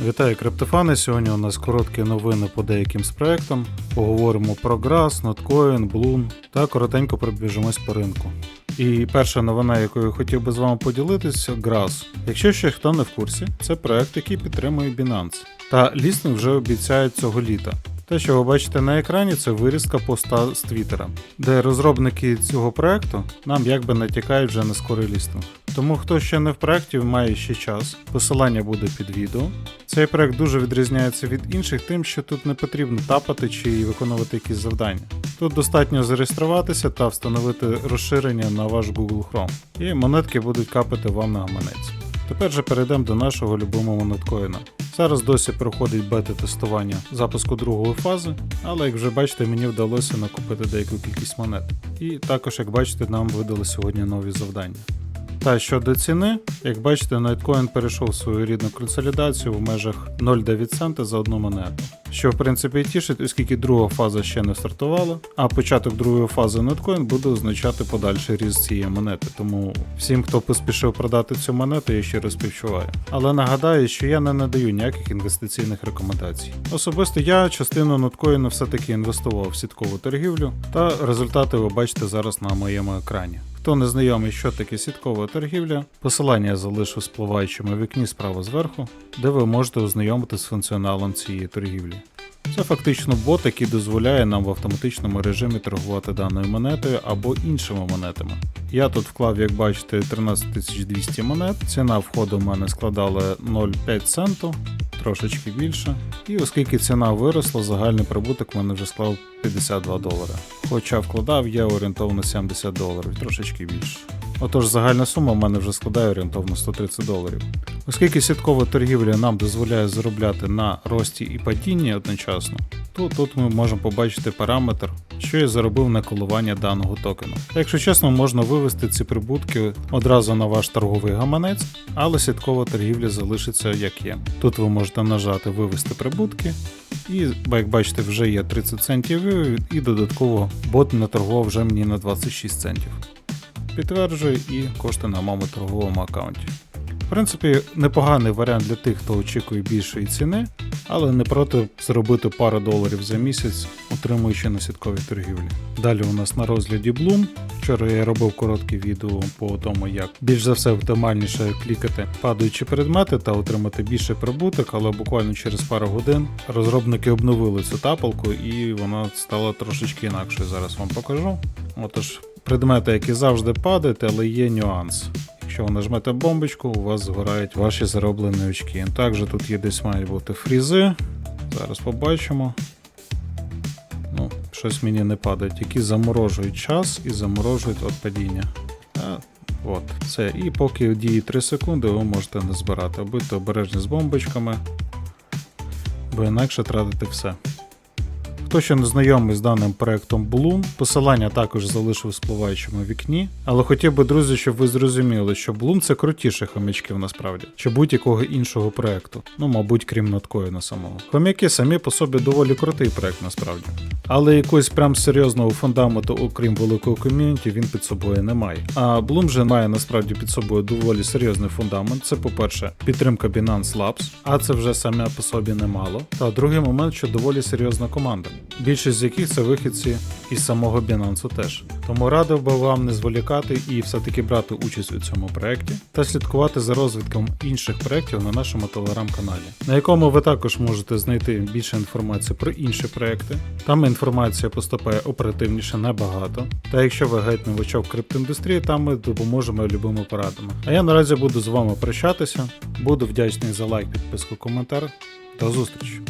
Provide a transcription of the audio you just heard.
Вітаю криптофани. Сьогодні у нас короткі новини по деяким з проектам. Поговоримо про Grass, Notcoin, Bloom та коротенько пробіжимось по ринку. І перша новина, якою хотів би з вами поділитися, Grass. Якщо ще хто не в курсі, це проект, який підтримує Binance. Та лістинг вже обіцяють цього літа. Те, що ви бачите на екрані, це вирізка поста з Твіттера, де розробники цього проекту нам якби натякають вже на скорий лістинг. Тому хто ще не в проекті, має ще час. Посилання буде під відео. Цей проект дуже відрізняється від інших, тим, що тут не потрібно тапати чи виконувати якісь завдання. Тут достатньо зареєструватися та встановити розширення на ваш Google Chrome, і монетки будуть капати вам на гаманець. Тепер же перейдемо до нашого любимого ноткоїна. Зараз досі проходить бета-тестування запуску другої фази, але як вже бачите, мені вдалося накупити деяку кількість монет. І також, як бачите, нам видали сьогодні нові завдання. Та щодо ціни, як бачите, Litecoin перейшов свою рідну консолідацію в межах 0,9 цента за одну монету. Що в принципі тішить, оскільки друга фаза ще не стартувала, а початок другої фази Litecoin буде означати подальший ріст цієї монети. Тому всім, хто поспішив продати цю монету, я щиро співчуваю. Але нагадаю, що я не надаю ніяких інвестиційних рекомендацій. Особисто я частину ноткоїну все-таки інвестував в сіткову торгівлю, та результати ви бачите зараз на моєму екрані. Хто не знайомий, що таке сіткова торгівля, посилання я залишу в спливаючому вікні справа зверху, де ви можете ознайомитися з функціоналом цієї торгівлі. Це фактично бот, який дозволяє нам в автоматичному режимі торгувати даною монетою або іншими монетами. Я тут вклав, як бачите, 13200 монет. Ціна входу в мене складала 0,5 центу, трошечки більше. І оскільки ціна виросла, загальний прибуток в мене вже склав 52 долари. Хоча вкладав я орієнтовно 70 доларів, трошечки більше. Отож, загальна сума в мене вже складає орієнтовно 130 доларів. Оскільки сіткова торгівля нам дозволяє заробляти на рості і падінні одночасно, то тут ми можемо побачити параметр, що я заробив на коливання даного токену. Якщо чесно, можна вивести ці прибутки одразу на ваш торговий гаманець, але сіткова торгівля залишиться як є. Тут ви можете нажати вивести прибутки, і як бачите, вже є 30 центів і додатково бот наторгував вже мені на 26 центів. Підтверджую і кошти на моєму торговому аккаунті. В принципі, непоганий варіант для тих, хто очікує більшої ціни, але не проти зробити пару доларів за місяць, отримуючи на сітковій торгівлі. Далі у нас на розгляді Bloom. Вчора я робив коротке відео по тому, як більш за все оптимальніше клікати падаючі предмети та отримати більший прибуток, але буквально через пару годин розробники обновили цю тапалку і вона стала трошечки інакшою. Зараз вам покажу. Отож, предмети, які завжди падають, але є нюанс. Якщо ви нажмете бомбочку, у вас згорають ваші зароблені очки. Також тут є десь мають бути фрізи. Зараз побачимо. Ну, щось мені не падає, які заморожують час і заморожують от падіння. А, от, все. І поки діє 3 секунди, ви можете не збирати. Будьте обережні з бомбочками, бо інакше тратите все. Хто ще не знайомий з даним проектом Bloom, посилання також залишив в спливаючому вікні. Але хотів би, друзі, щоб ви зрозуміли, що Bloom це крутіше хомячків насправді, чи будь-якого іншого проекту. Ну, мабуть, крім ноткоїна самого. Хомяки самі по собі доволі крутий проект насправді. Але якогось прям серйозного фундаменту, окрім великого ком'юніті, він під собою не має. А Bloom же має насправді під собою доволі серйозний фундамент. Це, по-перше, підтримка Binance Labs, а це вже саме по собі немало. Та другий момент, що доволі серйозна команда більшість з яких це вихідці із самого Binance теж. Тому радив би вам не зволікати і все-таки брати участь у цьому проєкті та слідкувати за розвитком інших проєктів на нашому телеграм-каналі, на якому ви також можете знайти більше інформації про інші проєкти. Там інформація поступає оперативніше набагато. Та якщо ви геть новачок криптоіндустрії, там ми допоможемо любими порадами. А я наразі буду з вами прощатися. Буду вдячний за лайк, підписку, коментар. До зустрічі!